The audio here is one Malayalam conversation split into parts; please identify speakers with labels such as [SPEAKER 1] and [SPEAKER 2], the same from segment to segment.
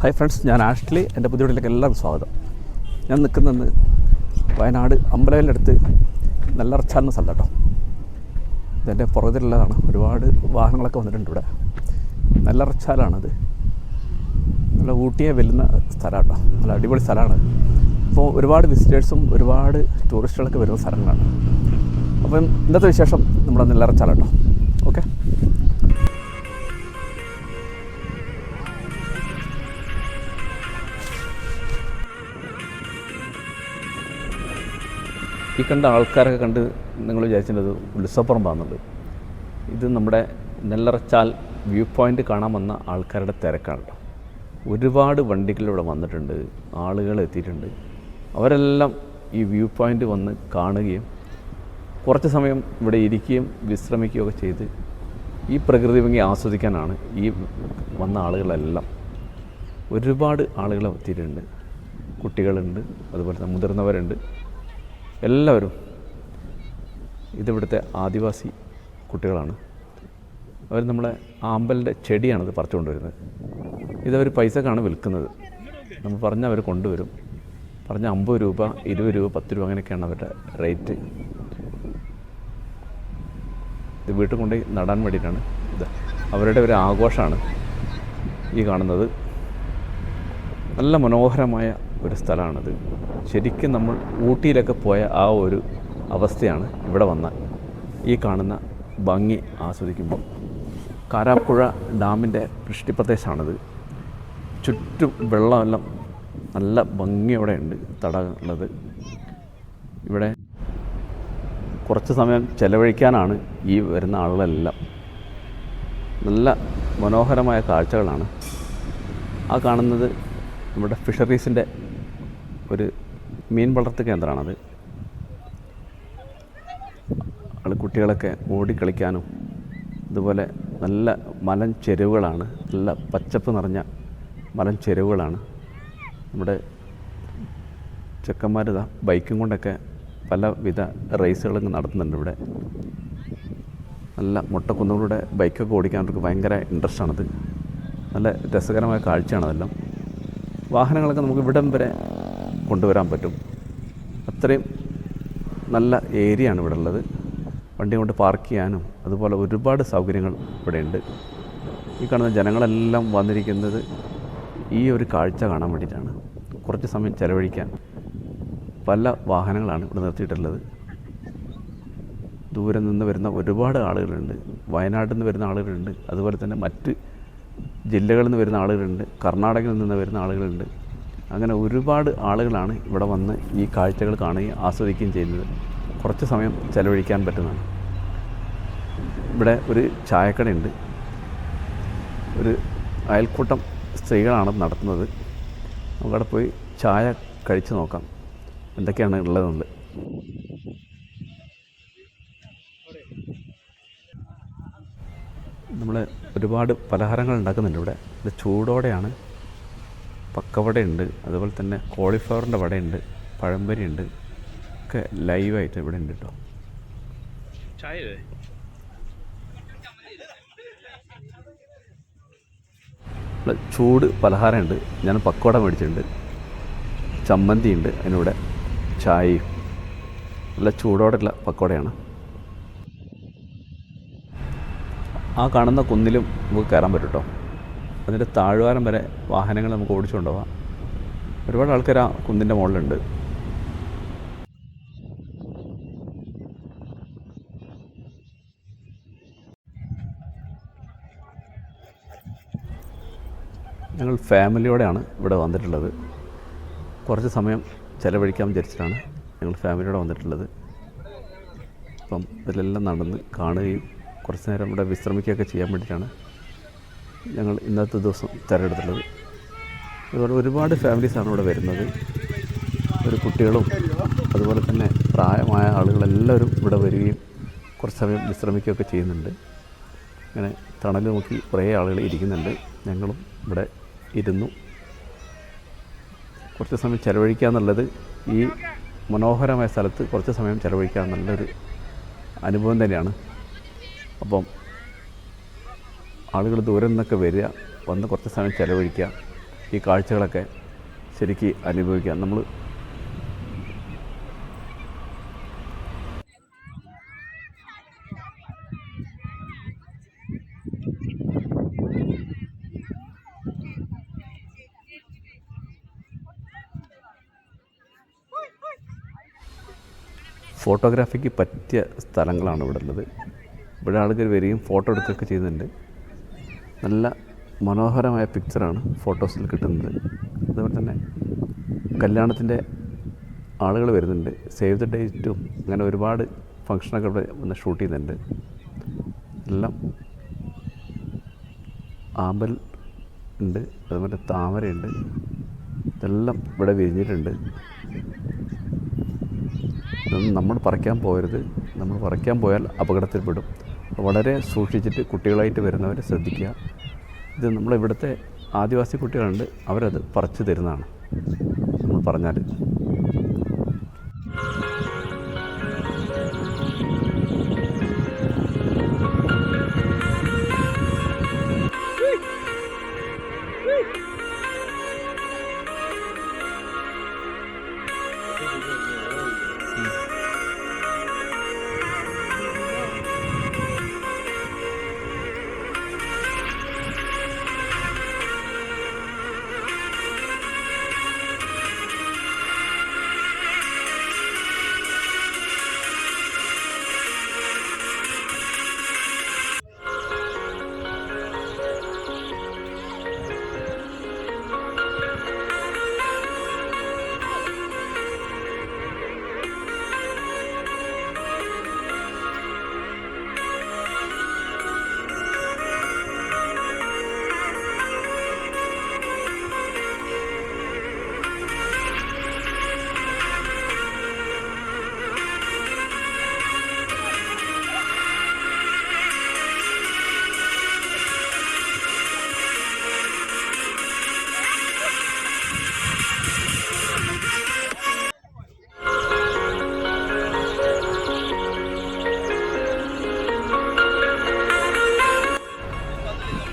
[SPEAKER 1] ഹായ് ഫ്രണ്ട്സ് ഞാൻ ആഷ്ലി. എന്റെ പുതിയ വീട്ടിലേക്ക് എല്ലാവർക്കും സ്വാഗതം. ഞാൻ നിൽക്കുന്നത് വയനാട് അമ്പലവലിന്റെ അടുത്ത് നെല്ലറച്ചാൽ എന്ന സ്ഥലം കേട്ടോ ഇതെന്റെ പുറകിലുള്ളതാണ്. ഒരുപാട് വാഹനങ്ങളൊക്കെ വന്നിട്ടുണ്ട് ഇവിടെ. നല്ല നെല്ലറച്ചാലാണത്. നല്ല ഊട്ടിയെ വെല്ലുന്ന സ്ഥലം കേട്ടോ നല്ല അടിപൊളി സ്ഥലമാണ്. അപ്പോൾ ഒരുപാട് വിസിറ്റേഴ്സും ഒരുപാട് ടൂറിസ്റ്റുകളൊക്കെ വരുന്ന സ്ഥലങ്ങളാണ്. അപ്പം ഇന്നത്തെ വിശേഷം നമ്മുടെ നെല്ലറച്ചാൽ കേട്ടോ ഓക്കെ ഈ കണ്ട ആൾക്കാരൊക്കെ കണ്ട് നിങ്ങൾ വിചാരിച്ചിട്ടുണ്ട് ഉത്സവപ്പുറമ്പാന്നുള്ളത് ഇത് നമ്മുടെ നെല്ലറച്ചാൽ വ്യൂ പോയിന്റ് കാണാൻ വന്ന ആൾക്കാരുടെ തിരക്കാണ് ഒരുപാട് വണ്ടികൾ ഇവിടെ വന്നിട്ടുണ്ട് ആളുകൾ എത്തിയിട്ടുണ്ട്. അവരെല്ലാം ഈ വ്യൂ പോയിന്റ് വന്ന് കാണുകയും കുറച്ച് സമയം ഇവിടെ ഇരിക്കുകയും വിശ്രമിക്കുകയും ഒക്കെ ചെയ്ത് ഈ പ്രകൃതി ഭംഗി ആസ്വദിക്കാനാണ് ഈ വന്ന ആളുകളെല്ലാം. ഒരുപാട് ആളുകൾ എത്തിയിട്ടുണ്ട്. കുട്ടികളുണ്ട് അതുപോലെ തന്നെ മുതിർന്നവരുണ്ട്. എല്ലാവരും ഇതിവിടുത്തെ ആദിവാസി കുട്ടികളാണ്. അവർ നമ്മളെ ആമ്പലിന്റെ ചെടിയാണിത് പറിച്ചുകൊണ്ട് വരുന്നത് ഇതവർ പൈസക്കാണ് വിൽക്കുന്നത്. നമ്മൾ പറഞ്ഞാൽ അവർ കൊണ്ടുവരും. പറഞ്ഞ അമ്പത് രൂപ ഇരുപത് രൂപ പത്ത് രൂപ അങ്ങനെയൊക്കെയാണ് അവരുടെ റേറ്റ്. ഇത് വീട്ടിൽ കൊണ്ടുപോയി നടാൻ വേണ്ടിയിട്ടാണ് ഇത്. അവരുടെ ഒരു ആഘോഷമാണ് ഈ കാണുന്നത്. നല്ല മനോഹരമായ ഒരു സ്ഥലമാണിത്. ശരിക്കും നമ്മൾ ഊട്ടിയിലൊക്കെ പോയ ആ ഒരു അവസ്ഥയാണ് ഇവിടെ വന്ന ഈ കാണുന്ന ഭംഗി ആസ്വദിക്കുമ്പോൾ. കാരാപ്പുഴ ഡാമിന്റെ വൃഷ്ടിപ്രദേശമാണിത് ചുറ്റും വെള്ളമെല്ലാം നല്ല ഭംഗിയോടെ ഉണ്ട് തടകളത് ഇവിടെ കുറച്ച് സമയം ചെലവഴിക്കാനാണ് ഈ വരുന്ന ആളുകളെല്ലാം. നല്ല മനോഹരമായ കാഴ്ചകളാണ്. ആ കാണുന്നത് നമ്മുടെ ഫിഷറീസിന്റെ ഒരു മീൻ വളർത്ത് കേന്ദ്രമാണത്. ആൾ കുട്ടികളൊക്കെ ഓടിക്കളിക്കാനും ഇതുപോലെ നല്ല മലം ചെരുവുകളാണ് നല്ല പച്ചപ്പ് നിറഞ്ഞ മലം ചെരുവുകളാണ്. നമ്മുടെ ചെക്കന്മാർ ബൈക്കും കൊണ്ടൊക്കെ പലവിധ റേസുകളും നടത്തുന്നുണ്ട് ഇവിടെ. നല്ല മുട്ടക്കുന്നുകളുടെ ബൈക്കൊക്കെ ഓടിക്കാൻ അവർക്ക് ഭയങ്കര ഇൻട്രസ്റ്റ് ആണത് നല്ല രസകരമായ കാഴ്ചയാണതെല്ലാം വാഹനങ്ങളൊക്കെ നമുക്ക് ഇവിടം വരെ കൊണ്ടുവരാൻ പറ്റും. അത്രയും നല്ല ഏരിയ ആണ് ഇവിടെ ഉള്ളത് വണ്ടി കൊണ്ട് പാർക്ക് ചെയ്യാനും അതുപോലെ ഒരുപാട് സൗകര്യങ്ങൾ ഇവിടെയുണ്ട്. ഈ കാണുന്ന ജനങ്ങളെല്ലാം വന്നിരിക്കുന്നത് ഈ ഒരു കാഴ്ച കാണാൻ വേണ്ടിയിട്ടാണ്. കുറച്ച് സമയം ചിലവഴിക്കാൻ പല വാഹനങ്ങളാണ് ഇവിടെ നിർത്തിയിട്ടുള്ളത്. ദൂരെ നിന്ന് വരുന്ന ഒരുപാട് ആളുകളുണ്ട്. വയനാട്ടിൽ നിന്ന് വരുന്ന ആളുകളുണ്ട്. അതുപോലെ തന്നെ മറ്റ് ജില്ലകളിൽ നിന്ന് വരുന്ന ആളുകളുണ്ട്. കർണാടകയിൽ നിന്ന് വരുന്ന ആളുകളുണ്ട്. അങ്ങനെ ഒരുപാട് ആളുകളാണ് ഇവിടെ വന്ന് ഈ കാഴ്ചകൾ കാണുകയും ആസ്വദിക്കുകയും ചെയ്യുന്നത്. കുറച്ച് സമയം ചിലവഴിക്കാൻ പറ്റുന്നതാണ്. ഇവിടെ ഒരു ചായക്കടയുണ്ട്. ഒരു അയൽക്കൂട്ടം സ്ത്രീകളാണ് നടത്തുന്നത്. നമുക്കവിടെ പോയി ചായ കഴിച്ച് നോക്കാം. എന്തൊക്കെയാണ് ഉള്ളതെന്നുള്ളത് നമ്മൾ ഒരുപാട് പലഹാരങ്ങൾ ഉണ്ടാക്കുന്നുണ്ട് ഇവിടെ. ഇത് ചൂടോടെയാണ് പക്കവടയുണ്ട്. അതുപോലെ തന്നെ കോളിഫ്ലവറിന്റെ വടയുണ്ട് പഴംപരിയുണ്ട്. ഒക്കെ ലൈവായിട്ട് ഇവിടെ ഉണ്ട് കേട്ടോ ചൂട് പലഹാരമുണ്ട്. ഞാൻ പക്കോട മേടിച്ചിട്ടുണ്ട്. ചമ്മന്തി ഉണ്ട് അതിനൂടെ ചായയും. നല്ല ചൂടോടെയുള്ള പക്കവടയാണ്. ആ കാണുന്ന കുന്നിലും നമുക്ക് കയറാൻ പറ്റും കേട്ടോ അതിന്റെ താഴ്വാരം വരെ വാഹനങ്ങൾ നമുക്ക് ഓടിച്ചു കൊണ്ടുപോകാം ഒരുപാട് ആൾക്കാർ ആ കുന്നിന്റെ മുകളിലുണ്ട്. ഞങ്ങൾ ഫാമിലിയോടെയാണ് ഇവിടെ വന്നിട്ടുള്ളത്. കുറച്ച് സമയം ചിലവഴിക്കാൻ വിചാരിച്ചിട്ടാണ് ഞങ്ങൾ ഫാമിലിയോടെ വന്നിട്ടുള്ളത്. അപ്പം ഇതിലെല്ലാം നടന്ന് കാണുകയും കുറച്ച് നേരം ഇവിടെ വിശ്രമിക്കുകയൊക്കെ ചെയ്യാൻ വേണ്ടിയിട്ടാണ് ഞങ്ങൾ ഇന്നത്തെ ദിവസം തിരഞ്ഞെടുത്തിട്ടുള്ളത്. അതുപോലെ ഒരുപാട് ഫാമിലീസാണ് ഇവിടെ വരുന്നത്. ഒരു കുട്ടികളും അതുപോലെ തന്നെ പ്രായമായ ആളുകളെല്ലാവരും ഇവിടെ വരികയും കുറച്ച് സമയം വിശ്രമിക്കുകയൊക്കെ ചെയ്യുന്നുണ്ട്. ഇങ്ങനെ തണൽ നോക്കി കുറേ ആളുകൾ ഇരിക്കുന്നുണ്ട്. ഞങ്ങളും ഇവിടെ ഇരുന്നു. കുറച്ച് സമയം ചിലവഴിക്കുക എന്നുള്ളത് ഈ മനോഹരമായ സ്ഥലത്ത് കുറച്ച് സമയം ചിലവഴിക്കുക എന്നുള്ളൊരു അനുഭവം തന്നെയാണ്. അപ്പം ആളുകൾ ദൂരം നിന്നൊക്കെ വരിക വന്ന് കുറച്ച് സമയം ചിലവഴിക്കുക ഈ കാഴ്ചകളൊക്കെ ശരിക്ക് അനുഭവിക്കുക. നമ്മൾ ഫോട്ടോഗ്രാഫിക്ക് പറ്റിയ സ്ഥലങ്ങളാണ് ഇവിടെ ഉള്ളത്. ഇവിടെ ആളുകൾ വരികയും ഫോട്ടോ എടുക്കുകയൊക്കെ ചെയ്യുന്നുണ്ട്. നല്ല മനോഹരമായ പിക്ചറാണ് ഫോട്ടോസിൽ കിട്ടുന്നത്. അതുപോലെ തന്നെ കല്യാണത്തിന്റെ ആളുകൾ വരുന്നുണ്ട്. സേവ് ദ ഡേറ്റും അങ്ങനെ ഒരുപാട് ഫങ്ഷനൊക്കെ ഇവിടെ വന്ന് ഷൂട്ട് ചെയ്യുന്നുണ്ട്. എല്ലാം ആമ്പൽ ഉണ്ട് അതുപോലെ താമരയുണ്ട്. ഇതെല്ലാം ഇവിടെ വിരിഞ്ഞിട്ടുണ്ട്. ഇതൊന്നും നമ്മൾ പറിക്കാൻ പോകരുത് നമ്മൾ പറിക്കാൻ പോയാൽ അപകടത്തിൽപ്പെടും. വളരെ സൂക്ഷിച്ചിട്ട് കുട്ടികളായിട്ട് വരുന്നവരെ ശ്രദ്ധിക്കുക. ഇത് നമ്മളിവിടുത്തെ ആദിവാസി കുട്ടികളുണ്ട്. അവരത് പറിച്ചു തരുന്നതാണ്. നമ്മൾ പറഞ്ഞാൽ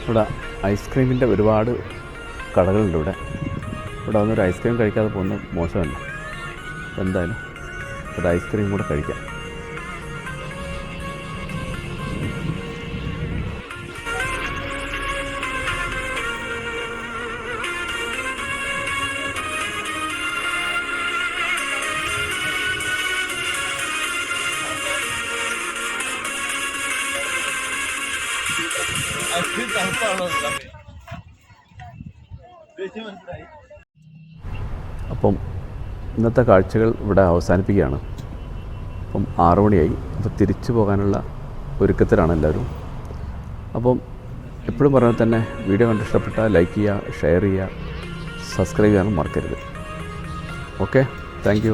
[SPEAKER 1] ഇവിടെ ഐസ്ക്രീമിന്റെ ഒരുപാട് കടകളുണ്ട് ഇവിടെ. ഇവിടെ വന്നൊരു ഐസ്ക്രീം കഴിക്കാതെ പോകുന്നത് മോശമല്ല. എന്തായാലും ഒരു ഐസ്ക്രീം കൂടെ കഴിക്കാം. അപ്പം ഇന്നത്തെ കാഴ്ചകൾ ഇവിടെ അവസാനിപ്പിക്കുകയാണ്. അപ്പം ആറു മണിയായി. അപ്പോൾ തിരിച്ചു പോകാനുള്ള ഒരുക്കത്തിലാണ് എല്ലാവരും. അപ്പം എപ്പോഴും പറഞ്ഞാൽ തന്നെ വീഡിയോ കണ്ട് ഇഷ്ടപ്പെട്ടാൽ ലൈക്ക് ചെയ്യുക ഷെയർ ചെയ്യുക സബ്സ്ക്രൈബ് ചെയ്യാനും മറക്കരുത്. ഓക്കെ? താങ്ക്